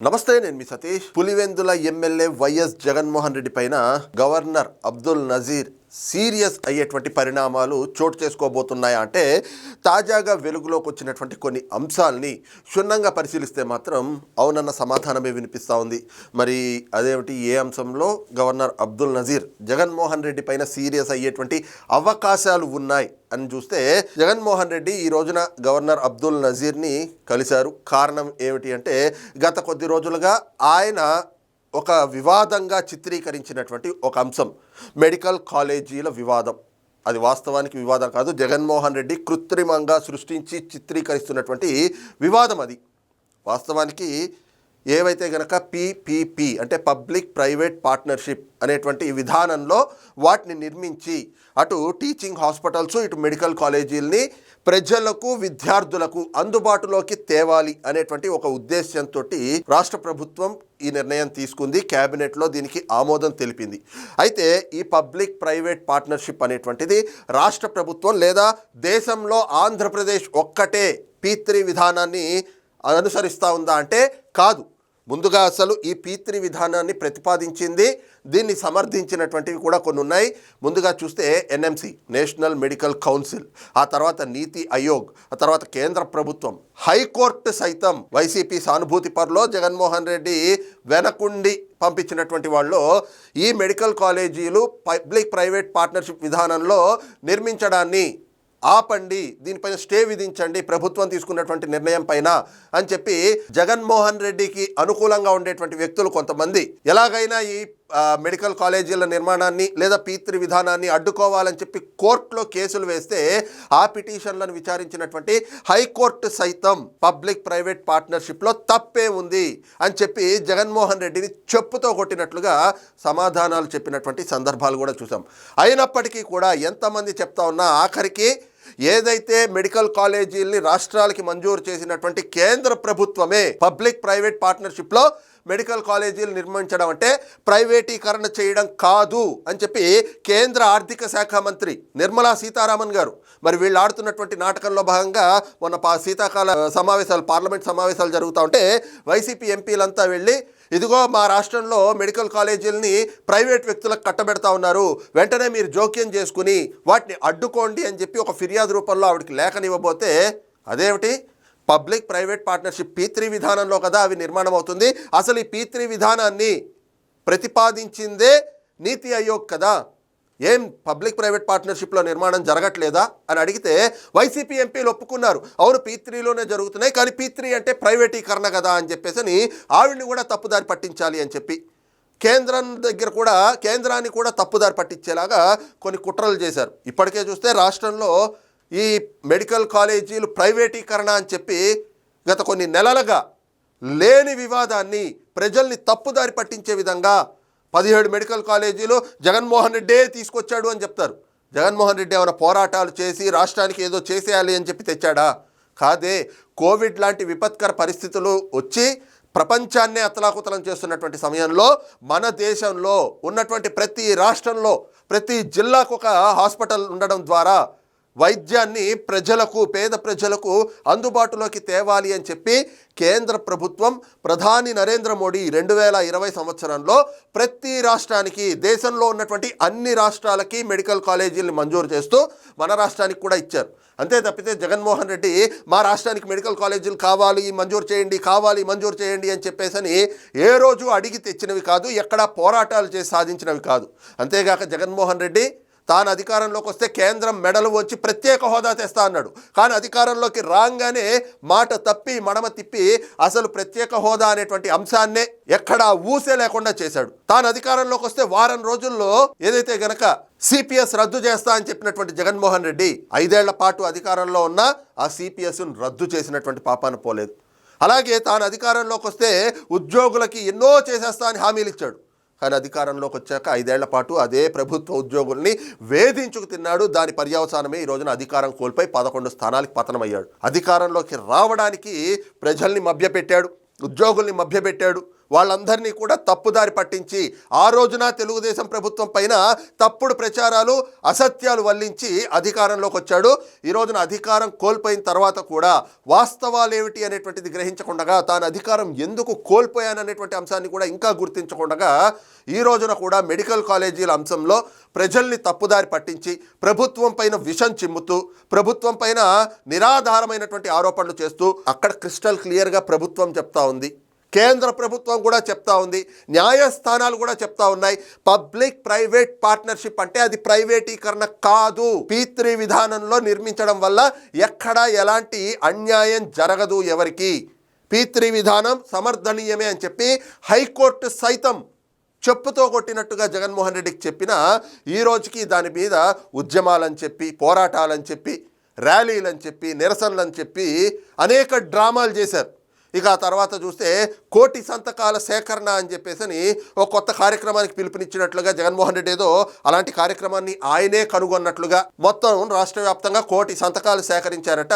నమస్తే నేను మీ సతీష్. పులివెందుల ఎమ్మెల్యే వైఎస్ జగన్మోహన్ రెడ్డి పైన గవర్నర్ అబ్దుల్ నజీర్ సీరియస్ అయ్యేటువంటి పరిణామాలు చోటు చేసుకోబోతున్నాయా అంటే తాజాగా వెలుగులోకి వచ్చినటువంటి కొన్ని అంశాలని క్షుణ్ణంగా పరిశీలిస్తే మాత్రం అవునన్న సమాధానమే వినిపిస్తూ ఉంది. మరి అదేమిటి? ఏ అంశంలో? గవర్నర్ అబ్దుల్ నజీర్ జగన్మోహన్ రెడ్డి పైన సీరియస్ అయ్యేటువంటి అవకాశాలు ఉన్నాయి అని చూస్తే జగన్మోహన్ రెడ్డి ఈ రోజున గవర్నర్ అబ్దుల్ నజీర్ని కలిశారు. కారణం ఏమిటి అంటే గత కొద్ది రోజులుగా ఆయన ఒక వివాదంగా చిత్రీకరించినటువంటి ఒక అంశం మెడికల్ కాలేజీల వివాదం. అది వాస్తవానికి వివాదం కాదు జగన్మోహన్ రెడ్డి కృత్రిమంగా సృష్టించి చిత్రీకరిస్తున్నటువంటి వివాదం అది. వాస్తవానికి ఏవైతే గనక పిపిపి అంటే పబ్లిక్ ప్రైవేట్ పార్ట్నర్షిప్ అనేటువంటి విధానంలో వాటిని నిర్మించి అటు టీచింగ్ హాస్పిటల్స్ ఇటు మెడికల్ కాలేజీలని ప్రజలకు విద్యార్థులకు అందుబాటులోకి తేవాలి అనేటువంటి ఒక ఉద్దేశ్యంతో రాష్ట్ర ప్రభుత్వం ఈ నిర్ణయం తీసుకుంది క్యాబినెట్లో దీనికి ఆమోదం తెలిపింది. అయితే ఈ పబ్లిక్ ప్రైవేట్ పార్ట్నర్షిప్ అనేటువంటిది రాష్ట్ర ప్రభుత్వం లేదా దేశంలో ఆంధ్రప్రదేశ్ ఒక్కటే పీ త్రీ విధానాన్ని అనుసరిస్తూ ఉందా అంటే కాదు. ముందుగా అసలు ఈ పీత్రి విధానాన్ని ప్రతిపాదించింది దీన్ని సమర్థించినటువంటివి కూడా కొన్ని ఉన్నాయి. ముందుగా చూస్తే ఎన్ఎంసి నేషనల్ మెడికల్ కౌన్సిల్ ఆ తర్వాత నీతి ఆయోగ్ ఆ తర్వాత కేంద్ర ప్రభుత్వం హైకోర్టు సైతం వైసీపీ సానుభూతి పరులో జగన్మోహన్ రెడ్డి వెనకుండి పంపించినటువంటి వాళ్ళు ఈ మెడికల్ కాలేజీలు పబ్లిక్ ప్రైవేట్ పార్ట్నర్షిప్ విధానంలో నిర్మించడాన్ని ఆపండి దీనిపైన స్టే విధించండి ప్రభుత్వం తీసుకున్నటువంటి నిర్ణయం పైన అని చెప్పి జగన్మోహన్ రెడ్డికి అనుకూలంగా ఉండేటువంటి వ్యక్తులు కొంతమంది. ఎలాగైనా ఈ మెడికల్ కాలేజీల నిర్మాణాన్ని లేదా పీత్రి విధానాన్ని అడ్డుకోవాలని చెప్పి కోర్టులో కేసులు వేస్తే ఆ పిటిషన్లను విచారించినటువంటి హైకోర్టు సైతం పబ్లిక్ ప్రైవేట్ పార్ట్నర్షిప్లో తప్పే ఉంది అని చెప్పి జగన్మోహన్ రెడ్డిని చెప్పుతో కొట్టినట్లుగా సమాధానాలు చెప్పినటువంటి సందర్భాలు కూడా చూసాం. అయినప్పటికీ కూడా ఎంతమంది చెప్తా ఉన్నా ఆఖరికి ఏదైతే మెడికల్ కాలేజీల్ని రాష్ట్రాలకి మంజూరు చేసినటువంటి కేంద్ర ప్రభుత్వమే పబ్లిక్ ప్రైవేట్ పార్ట్నర్షిప్లో మెడికల్ కాలేజీలు నిర్మించడం అంటే ప్రైవేటీకరణ చేయడం కాదు అని చెప్పి కేంద్ర ఆర్థిక శాఖ మంత్రి నిర్మలా సీతారామన్ గారు మరి వీళ్ళు ఆడుతున్నటువంటి నాటకంలో భాగంగా మొన్న పా శీతాకాల సమావేశాలు పార్లమెంట్ సమావేశాలు జరుగుతూ ఉంటే వైసీపీ ఎంపీలంతా వెళ్ళి ఇదిగో మా రాష్ట్రంలో మెడికల్ కాలేజీలని ప్రైవేట్ వ్యక్తులకు కట్టబెడతా ఉన్నారు. వెంటనే మీరు జోక్యం చేసుకుని వాటిని అడ్డుకోండి అని చెప్పి ఒక ఫిర్యాదు రూపంలో ఆవిడకి లేఖనివ్వబోతే అదేమిటి? Public private partnership P three విధానంలో కదా అవి నిర్మాణం అవుతుంది. అసలు ఈ పీ త్రీ విధానాన్ని ప్రతిపాదించిందే నీతి ఆయోగ్ కదా? ఏం పబ్లిక్ ప్రైవేట్ పార్ట్నర్షిప్లో నిర్మాణం జరగట్లేదా అని అడిగితే వైసీపీ ఎంపీలు ఒప్పుకున్నారు. అవును పీ త్రీలోనే జరుగుతున్నాయి కానీ పీ త్రీ అంటే ప్రైవేటీకరణ కదా అని చెప్పేసి అని ఆవిడ్ని కూడా తప్పుదారి పట్టించాలి అని చెప్పి కేంద్రం దగ్గర కూడా కేంద్రాన్ని కూడా తప్పుదారి పట్టించేలాగా కొన్ని కుట్రలు చేశారు. ఇప్పటికే చూస్తే రాష్ట్రంలో ఈ మెడికల్ కాలేజీలు ప్రైవేటీకరణ అని చెప్పి గత కొన్ని నెలలుగా లేని వివాదాన్ని ప్రజల్ని తప్పుదారి పట్టించే విధంగా పదిహేడు మెడికల్ కాలేజీలు జగన్మోహన్ రెడ్డే తీసుకొచ్చాడు అని చెప్తారు. జగన్మోహన్ రెడ్డి ఏమైనా పోరాటాలు చేసి రాష్ట్రానికి ఏదో చేసేయాలి అని చెప్పి తెచ్చాడా? కాదే కోవిడ్ లాంటి విపత్కర పరిస్థితులు వచ్చి ప్రపంచాన్నే అతలాకుతలం చేస్తున్నటువంటి సమయంలో మన దేశంలో ఉన్నటువంటి ప్రతి రాష్ట్రంలో ప్రతి జిల్లాకు ఒక హాస్పిటల్ ఉండడం ద్వారా వైద్యాన్ని ప్రజలకు పేద ప్రజలకు అందుబాటులోకి తేవాలి అని చెప్పి కేంద్ర ప్రభుత్వం ప్రధాని నరేంద్ర మోడీ రెండు వేల ఇరవై సంవత్సరంలో ప్రతి రాష్ట్రానికి దేశంలో ఉన్నటువంటి అన్ని రాష్ట్రాలకి మెడికల్ కాలేజీలను మంజూరు చేస్తూ మన రాష్ట్రానికి కూడా ఇచ్చారు. అంతే తప్పితే జగన్మోహన్ రెడ్డి మా రాష్ట్రానికి మెడికల్ కాలేజీలు కావాలి మంజూరు చేయండి కావాలి మంజూరు చేయండి అని చెప్పేసని ఏ రోజు అడిగి తెచ్చినవి కాదు ఎక్కడా పోరాటాలు చేసి సాధించినవి కాదు. అంతేగాక జగన్మోహన్ రెడ్డి తాను అధికారంలోకి వస్తే కేంద్రం మెడలు వచ్చి ప్రత్యేక హోదా తెస్తా అన్నాడు. కానీ అధికారంలోకి రాగానే మాట తప్పి మడమ తిప్పి అసలు ప్రత్యేక హోదా అనేటువంటి అంశాన్నే ఎక్కడా ఊసే లేకుండా చేశాడు. తాను అధికారంలోకి వస్తే వారం రోజుల్లో ఏదైతే గనక సిపిఎస్ రద్దు చేస్తా అని చెప్పినటువంటి జగన్మోహన్ రెడ్డి ఐదేళ్ళ పాటు అధికారంలో ఉన్న ఆ సిపిఎస్ను రద్దు చేసినటువంటి పాపాన పోలేదు. అలాగే తాను అధికారంలోకి వస్తే ఉద్యోగులకి ఎన్నో చేసేస్తా అని హామీలు ఇచ్చాడు. కానీ అధికారంలోకి వచ్చాక ఐదేళ్ళ పాటు అదే ప్రభుత్వ ఉద్యోగుల్ని వేధించుకు తిన్నాడు. దాని పర్యవసానమే ఈ రోజున అధికారం కోల్పోయి పదకొండు స్థానాలకు పతనమయ్యాడు. అధికారంలోకి రావడానికి ప్రజల్ని మభ్యపెట్టాడు ఉద్యోగుల్ని మభ్యపెట్టాడు. వాళ్ళందరినీ కూడా తప్పుదారి పట్టించి ఆ రోజున తెలుగుదేశం ప్రభుత్వం పైన తప్పుడు ప్రచారాలు అసత్యాలు వల్లించి అధికారంలోకి వచ్చాడు. ఈ రోజున అధికారం కోల్పోయిన తర్వాత కూడా వాస్తవాలేమిటి అనేటువంటిది గ్రహించకుండా తాను అధికారం ఎందుకు కోల్పోయాననేటువంటి అంశాన్ని కూడా ఇంకా గుర్తించకుండా ఈ రోజున కూడా మెడికల్ కాలేజీల అంశంలో ప్రజల్ని తప్పుదారి పట్టించి ప్రభుత్వం పైన విషం చిమ్ముతూ ప్రభుత్వం పైన నిరాధారమైనటువంటి ఆరోపణలు చేస్తూ అక్కడ క్రిస్టల్ క్లియర్గా ప్రభుత్వం చెప్తా ఉంది. కేంద్ర ప్రభుత్వం కూడా చెప్తా ఉంది. న్యాయస్థానాలు కూడా చెప్తా ఉన్నాయి. పబ్లిక్ ప్రైవేట్ పార్ట్నర్షిప్ అంటే అది ప్రైవేటీకరణ కాదు. పీత్రి విధానంలో నిర్మించడం వల్ల ఎక్కడా ఎలాంటి అన్యాయం జరగదు ఎవరికి. పీత్రి విధానం సమర్థనీయమే అని చెప్పి హైకోర్టు సైతం చెప్పుతో కొట్టినట్టుగా జగన్మోహన్ రెడ్డికి చెప్పిన ఈ రోజుకి దాని మీద ఉద్యమాలని చెప్పి పోరాటాలని చెప్పి ర్యాలీలని చెప్పి నిరసనలని చెప్పి అనేక డ్రామాలు చేశారు. ఇక ఆ తర్వాత చూస్తే కోటి సంతకాల సేకరణ అని చెప్పేసి ఒక కొత్త కార్యక్రమానికి పిలుపునిచ్చినట్లుగా జగన్మోహన్ రెడ్డి ఏదో అలాంటి కార్యక్రమాన్ని ఆయనే కనుగొన్నట్లుగా మొత్తం రాష్ట్ర వ్యాప్తంగా కోటి సంతకాలు సేకరించారట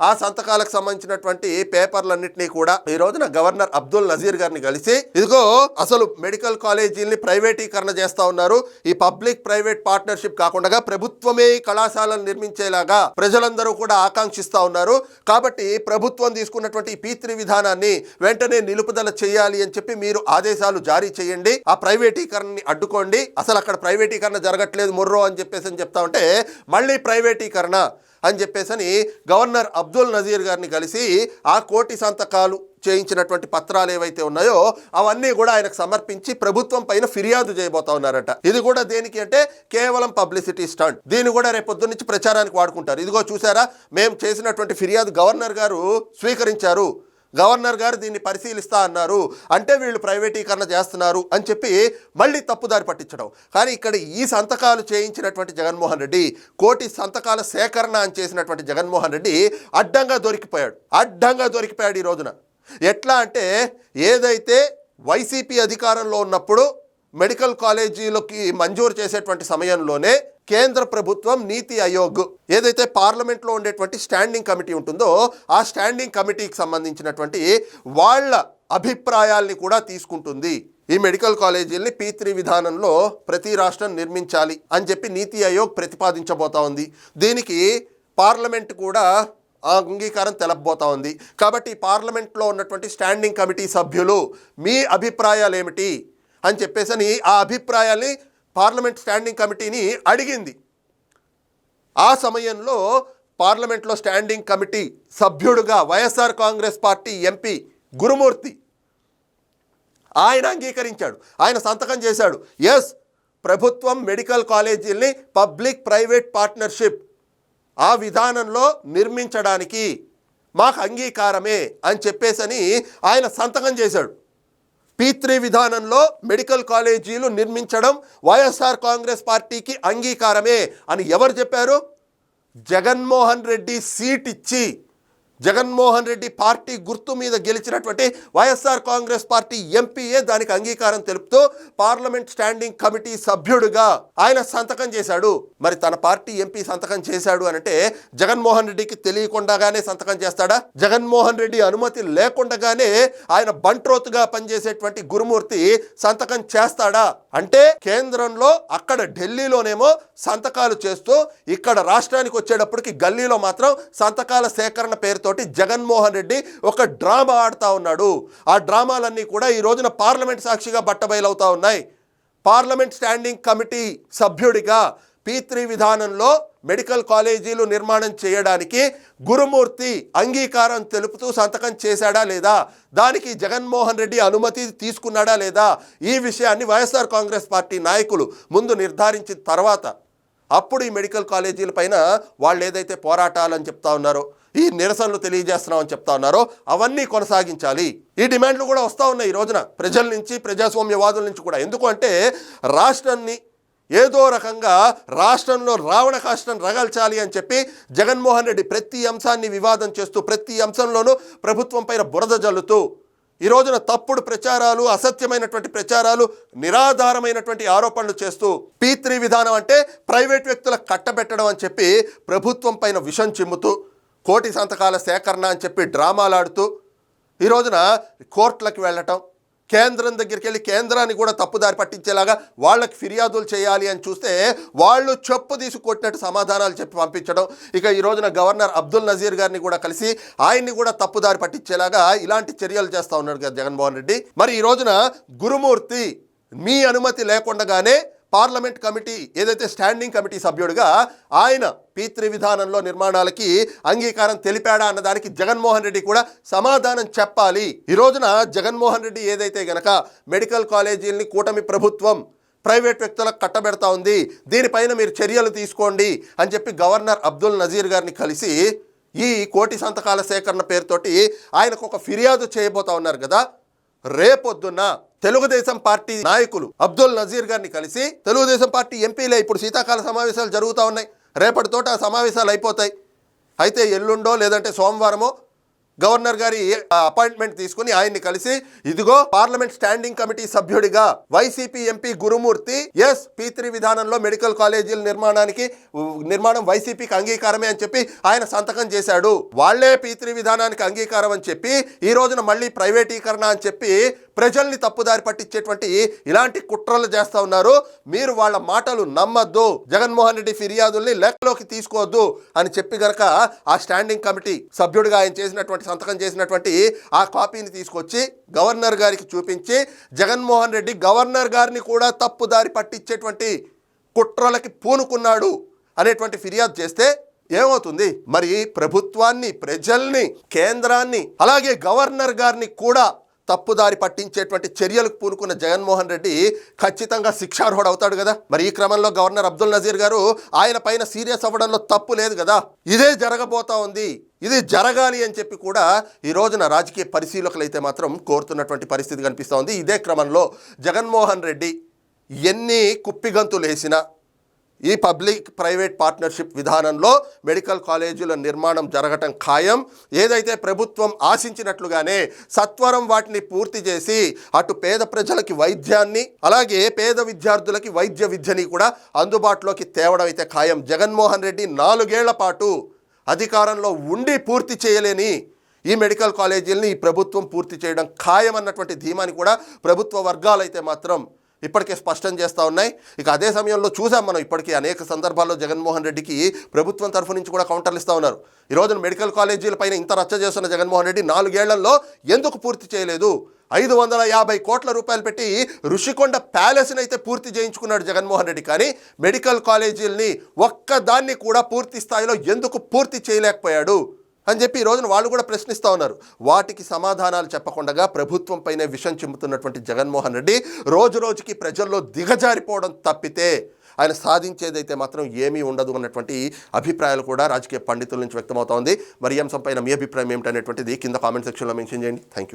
ఆ సంతకాలకు సంబంధించినటువంటి పేపర్లన్నింటినీ కూడా ఈ రోజున గవర్నర్ అబ్దుల్ నజీర్ గారిని కలిసి ఇదిగో అసలు మెడికల్ కాలేజీల్ని ప్రైవేటీకరణ చేస్తా ఉన్నారు. ఈ పబ్లిక్ ప్రైవేట్ పార్ట్నర్షిప్ కాకుండా ప్రభుత్వమే కళాశాలను నిర్మించేలాగా ప్రజలందరూ కూడా ఆకాంక్షిస్తా ఉన్నారు. కాబట్టి ప్రభుత్వం తీసుకున్నటువంటి ఈ పీత్రి విధానాన్ని వెంటనే నిలుపుదల చేయాలి అని చెప్పి మీరు ఆదేశాలు జారీ చేయండి. ఆ ప్రైవేటీకరణని అడ్డుకోండి. అసలు అక్కడ ప్రైవేటీకరణ జరగట్లేదు ముర్రో అని చెప్పేసి అని చెప్తా ఉంటే మళ్ళీ ప్రైవేటీకరణ. అని చెప్పేసని గవర్నర్ అబ్దుల్ నజీర్ గారిని కలిసి ఆ కోటి సంతకాలు చేయించినటువంటి పత్రాలు ఏవైతే ఉన్నాయో అవన్నీ కూడా ఆయనకు సమర్పించి ప్రభుత్వం పైన ఫిర్యాదు చేయబోతా ఉన్నారట. ఇది కూడా దేనికి అంటే కేవలం పబ్లిసిటీ స్టంట్. దీన్ని కూడా రేపు నుంచి ప్రచారానికి వాడుకుంటారు. ఇదిగో చూసారా మేము చేసినటువంటి ఫిర్యాదు గవర్నర్ గారు స్వీకరించారు. గవర్నర్ గారు దీన్ని పరిశీలిస్తా అన్నారు. అంటే వీళ్ళు ప్రైవేటీకరణ చేస్తున్నారు అని చెప్పి మళ్ళీ తప్పుదారి పట్టించడం. కానీ ఇక్కడ ఈ సంతకాలు చేయించినటువంటి జగన్మోహన్ రెడ్డి కోటి సంతకాల సేకరణ అని చేసినటువంటి జగన్మోహన్ రెడ్డి అడ్డంగా దొరికిపోయాడు. అడ్డంగా దొరికిపోయాడు ఈ రోజున. ఎట్లా అంటే ఏదైతే వైసీపీ అధికారంలో ఉన్నప్పుడు మెడికల్ కాలేజీలకి మంజూరు చేసేటువంటి సమయంలోనే కేంద్ర ప్రభుత్వం నీతి ఆయోగ్ ఏదైతే పార్లమెంట్లో ఉండేటువంటి స్టాండింగ్ కమిటీ ఉంటుందో ఆ స్టాండింగ్ కమిటీకి సంబంధించినటువంటి వాళ్ళ అభిప్రాయాల్ని కూడా తీసుకుంటుంది. ఈ మెడికల్ కాలేజీల్ని పీ త్రీ విధానంలో ప్రతి రాష్ట్రం నిర్మించాలి అని చెప్పి నీతి ఆయోగ్ ప్రతిపాదించబోతా ఉంది. దీనికి పార్లమెంట్ కూడా ఆ అంగీకారం తెలపబోతా ఉంది. కాబట్టి పార్లమెంట్లో ఉన్నటువంటి స్టాండింగ్ కమిటీ సభ్యులు మీ అభిప్రాయాలు ఏమిటి అని చెప్పేసి ఆ అభిప్రాయాల్ని పార్లమెంట్ స్టాండింగ్ కమిటీని అడిగింది. ఆ సమయంలో పార్లమెంట్లో స్టాండింగ్ కమిటీ సభ్యుడుగా వైఎస్ఆర్ కాంగ్రెస్ పార్టీ ఎంపీ గురుమూర్తి ఆయన అంగీకరించాడు. ఆయన సంతకం చేశాడు. ఎస్ ప్రభుత్వం మెడికల్ కాలేజీల్ని పబ్లిక్ ప్రైవేట్ పార్ట్నర్షిప్ ఆ విధానంలో నిర్మించడానికి మాకు అంగీకారమే అని చెప్పేసని ఆయన సంతకం చేశాడు. పీత్రి విధానంలో మెడికల్ కాలేజీలు నిర్మించడం వైఎస్ఆర్ కాంగ్రెస్ పార్టీకి అంగీకారమే అని ఎవరు చెప్పారు? జగన్మోహన్ రెడ్డి సీట్ ఇచ్చి. జగన్మోహన్ రెడ్డి పార్టీ గుర్తు మీద గెలిచినటువంటి వైఎస్ఆర్ కాంగ్రెస్ పార్టీ ఎంపీఏ దానికి అంగీకారం తెలుపుతూ పార్లమెంట్ స్టాండింగ్ కమిటీ సభ్యుడుగా ఆయన సంతకం చేశాడు. మరి తన పార్టీ ఎంపీ సంతకం చేశాడు అంటే జగన్మోహన్ రెడ్డికి తెలియకుండానే సంతకం చేస్తాడా? జగన్మోహన్ రెడ్డి అనుమతి లేకుండాగానే ఆయన బంట్రోతుగా పనిచేసేటువంటి గురుమూర్తి సంతకం చేస్తాడా? అంటే కేంద్రంలో అక్కడ ఢిల్లీలోనేమో సంతకాలు చేస్తూ ఇక్కడ రాష్ట్రానికి వచ్చేటప్పటికి గల్లీలో మాత్రం సంతకాల సేకరణ పేరుతో కాబట్టి జగన్మోహన్ రెడ్డి ఒక డ్రామా ఆడుతూ ఉన్నాడు. ఆ డ్రామాలన్నీ కూడా ఈ రోజున పార్లమెంట్ సాక్షిగా బట్టబయలవుతా ఉన్నాయి. పార్లమెంట్ స్టాండింగ్ కమిటీ సభ్యుడిగా పీ త్రీ విధానంలో మెడికల్ కాలేజీలు నిర్మాణం చేయడానికి గురుమూర్తి అంగీకారం తెలుపుతూ సంతకం చేశాడా లేదా? దానికి జగన్మోహన్ రెడ్డి అనుమతి తీసుకున్నాడా లేదా? ఈ విషయాన్ని వైఎస్ఆర్ కాంగ్రెస్ పార్టీ నాయకులు ముందు నిర్ధారించిన తర్వాత అప్పుడు ఈ మెడికల్ కాలేజీల పైన వాళ్ళు ఏదైతే పోరాటాలని చెప్తా ఉన్నారో ఈ నిరసనలు తెలియజేస్తున్నామని చెప్తా ఉన్నారో అవన్నీ కొనసాగించాలి. ఈ డిమాండ్లు కూడా వస్తూ ఉన్నాయి ఈ రోజున. ప్రజల నుంచి ప్రజాస్వామ్యవాదుల నుంచి కూడా. ఎందుకు అంటే రాష్ట్రాన్ని ఏదో రకంగా రాష్ట్రంలో రావణ కాష్టం రగల్చాలి అని చెప్పి జగన్మోహన్ రెడ్డి ప్రతి అంశాన్ని వివాదం చేస్తూ ప్రతి అంశంలోనూ ప్రభుత్వం పైన బురద జల్లుతూ ఈ రోజున తప్పుడు ప్రచారాలు అసత్యమైనటువంటి ప్రచారాలు నిరాధారమైనటువంటి ఆరోపణలు చేస్తూ పీ త్రీ విధానం అంటే ప్రైవేట్ వ్యక్తుల కట్టబెట్టడం అని చెప్పి ప్రభుత్వం పైన విషం చిమ్ముతూ కోటి సంతకాల సేకరణ అని చెప్పి డ్రామాలాడుతూ ఈ రోజున కోర్టులకు వెళ్ళటం కేంద్రం దగ్గరికి వెళ్ళి కేంద్రాన్ని కూడా తప్పుదారి పట్టించేలాగా వాళ్ళకి ఫిర్యాదులు చేయాలి అని చూస్తే వాళ్ళు చెప్పు తీసి కొట్టినట్టు సమాధానాలు చెప్పి పంపించడం. ఇక ఈ రోజున గవర్నర్ అబ్దుల్ నజీర్ గారిని కూడా కలిసి ఆయన్ని కూడా తప్పుదారి పట్టించేలాగా ఇలాంటి చర్యలు చేస్తూ ఉన్నాడు కదా జగన్మోహన్ రెడ్డి. మరి ఈ రోజున గురుమూర్తి మీ అనుమతి లేకుండానే పార్లమెంట్ కమిటీ ఏదైతే స్టాండింగ్ కమిటీ సభ్యుడిగా ఆయన పీత్రి విధానంలో నిర్మాణాలకి అంగీకారం తెలిపాడా అన్నదానికి జగన్మోహన్ రెడ్డి కూడా సమాధానం చెప్పాలి. ఈ రోజున జగన్మోహన్ రెడ్డి ఏదైతే గనక మెడికల్ కాలేజీల్ని కూటమి ప్రభుత్వం ప్రైవేట్ వ్యక్తులకు కట్టబెడతా ఉంది దీనిపైన మీరు చర్యలు తీసుకోండి అని చెప్పి గవర్నర్ అబ్దుల్ నజీర్ గారిని కలిసి ఈ కోటి సంతకాల సేకరణ పేరుతోటి ఆయనకు ఒక ఫిర్యాదు చేయబోతా ఉన్నారు కదా. రేపొద్దున్న తెలుగుదేశం పార్టీ నాయకులు అబ్దుల్ నజీర్ గారిని కలిసి తెలుగుదేశం పార్టీ ఎంపీలే ఇప్పుడు శీతాకాల సమావేశాలు జరుగుతూ ఉన్నాయి. రేపటితోట ఆ సమావేశాలు అయిపోతాయి. అయితే ఎల్లుండో లేదంటే సోమవారమో గవర్నర్ గారి అపాయింట్మెంట్ తీసుకుని ఆయన్ని కలిసి ఇదిగో పార్లమెంట్ స్టాండింగ్ కమిటీ సభ్యుడిగా వైసీపీ ఎంపీ గురుమూర్తి ఎస్ పీ త్రీ విధానంలో మెడికల్ కాలేజీల నిర్మాణానికి నిర్మాణం వైసీపీకి అంగీకారమే అని చెప్పి ఆయన సంతకం చేశాడు. వాళ్ళే పీ త్రీ విధానానికి అంగీకారం అని చెప్పి ఈ రోజున మళ్ళీ ప్రైవేటీకరణ అని చెప్పి ప్రజల్ని తప్పుదారి పట్టించేటువంటి ఇలాంటి కుట్రలు చేస్తూ ఉన్నారు. మీరు వాళ్ళ మాటలు నమ్మద్దు. జగన్మోహన్ రెడ్డి ఫిర్యాదుల్ని లెక్కలోకి తీసుకోవద్దు అని చెప్పి గనక ఆ స్టాండింగ్ కమిటీ సభ్యుడిగా ఆయన చేసినటువంటి సంతకం చేసినటువంటి ఆ కాపీని తీసుకొచ్చి గవర్నర్ గారికి చూపించి జగన్మోహన్ రెడ్డి గవర్నర్ గారిని కూడా తప్పుదారి పట్టించేటువంటి కుట్రలకి పూనుకున్నాడు అనేటువంటి ఫిర్యాదు చేస్తే ఏమవుతుంది? మరి ప్రభుత్వాన్ని ప్రజల్ని కేంద్రాన్ని అలాగే గవర్నర్ గారిని కూడా తప్పుదారి పట్టించేటువంటి చర్యలకు పూనుకున్న జగన్మోహన్ రెడ్డి ఖచ్చితంగా శిక్షార్హుడు అవుతాడు కదా? మరి ఈ క్రమంలో గవర్నర్ అబ్దుల్ నజీర్ గారు ఆయన పైన సీరియస్ అవ్వడంలో తప్పు లేదు కదా? ఇదే జరగబోతా ఉంది. ఇది జరగాలి అని చెప్పి కూడా ఈ రోజున రాజకీయ పరిశీలకులు అయితే మాత్రం కోరుతున్నటువంటి పరిస్థితి కనిపిస్తూ ఉంది. ఇదే క్రమంలో జగన్మోహన్ రెడ్డి ఎన్ని కుప్పిగంతులు వేసినా ఈ పబ్లిక్ ప్రైవేట్ పార్ట్నర్షిప్ విధానంలో మెడికల్ కాలేజీల నిర్మాణం జరగటం ఖాయం. ఏదైతే ప్రభుత్వం ఆశించినట్లుగానే సత్వరం వాటిని పూర్తి చేసి అటు పేద ప్రజలకి వైద్యాన్ని అలాగే పేద విద్యార్థులకి వైద్య విద్యని కూడా అందుబాటులోకి తేవడం అయితే ఖాయం. జగన్మోహన్ రెడ్డి నాలుగేళ్ళ పాటు అధికారంలో ఉండి పూర్తి చేయలేని ఈ మెడికల్ కాలేజీలని ఈ ప్రభుత్వం పూర్తి చేయడం ఖాయం అన్నటువంటి ధీమాని కూడా ప్రభుత్వ వర్గాలైతే మాత్రం ఇప్పటికే స్పష్టం చేస్తూ ఉన్నాయి. ఇక అదే సమయంలో చూసాం మనం ఇప్పటికీ అనేక సందర్భాల్లో జగన్మోహన్ రెడ్డికి ప్రభుత్వం తరఫు నుంచి కూడా కౌంటర్లు ఇస్తూ ఉన్నారు. ఈ రోజున మెడికల్ కాలేజీల పైన ఇంత రచ్చ చేస్తున్న జగన్మోహన్ రెడ్డి నాలుగేళ్ళలో ఎందుకు పూర్తి చేయలేదు? ఐదు వందల యాభై కోట్ల రూపాయలు పెట్టి ఋషికొండ ప్యాలెస్ని అయితే పూర్తి చేయించుకున్నాడు జగన్మోహన్ రెడ్డి. కానీ మెడికల్ కాలేజీలని ఒక్కదాన్ని కూడా పూర్తి స్థాయిలో ఎందుకు పూర్తి చేయలేకపోయాడు? అని చెప్పి ఈ రోజున వాళ్ళు కూడా ప్రశ్నిస్తూ ఉన్నారు. వాటికి సమాధానాలు చెప్పకుండా ప్రభుత్వంపైనే విషం చిమ్ముతున్నటువంటి జగన్మోహన్ రెడ్డి రోజు రోజుకి ప్రజల్లో దిగజారిపోవడం తప్పితే ఆయన సాధించేదైతే మాత్రం ఏమీ ఉండదు అన్నటువంటి అభిప్రాయాలు కూడా రాజకీయ పండితుల నుంచి వ్యక్తమవుతోంది మరి ఈ అంశంపైన మీ అభిప్రాయం ఏమిటనేటువంటిది కింద కామెంట్ సెక్షన్లో మెన్షన్ చేయండి. Thank you